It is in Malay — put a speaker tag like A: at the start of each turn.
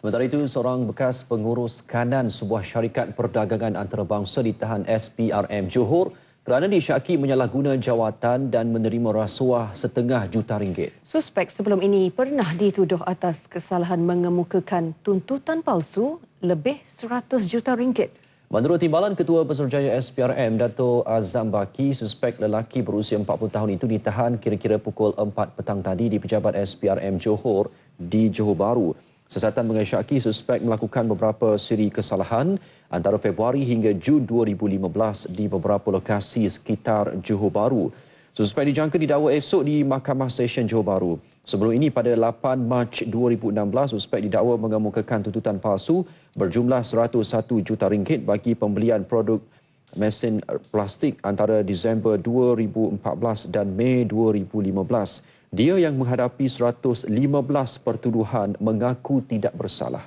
A: Sementara itu, seorang bekas pengurus kanan sebuah syarikat perdagangan antarabangsa ditahan SPRM Johor kerana disyaki menyalahguna jawatan dan menerima rasuah setengah juta ringgit.
B: Suspek sebelum ini pernah dituduh atas kesalahan mengemukakan tuntutan palsu lebih 100 juta ringgit.
A: Menurut Timbalan Ketua Pesuruhjaya SPRM, Dato' Azam Baki, suspek lelaki berusia 40 tahun itu ditahan kira-kira pukul 4 petang tadi di pejabat SPRM Johor di Johor Bahru. Siasatan mengesyaki suspek melakukan beberapa siri kesalahan antara Februari hingga Jun 2015 di beberapa lokasi sekitar Johor Bahru. Suspek dijangka didakwa esok di Mahkamah Session Johor Bahru. Sebelum ini pada 8 Mac 2016, suspek didakwa mengemukakan tuntutan palsu berjumlah 101 juta ringgit bagi pembelian produk mesin plastik antara Disember 2014 dan Mei 2015. Dia yang menghadapi 115 pertuduhan mengaku tidak bersalah.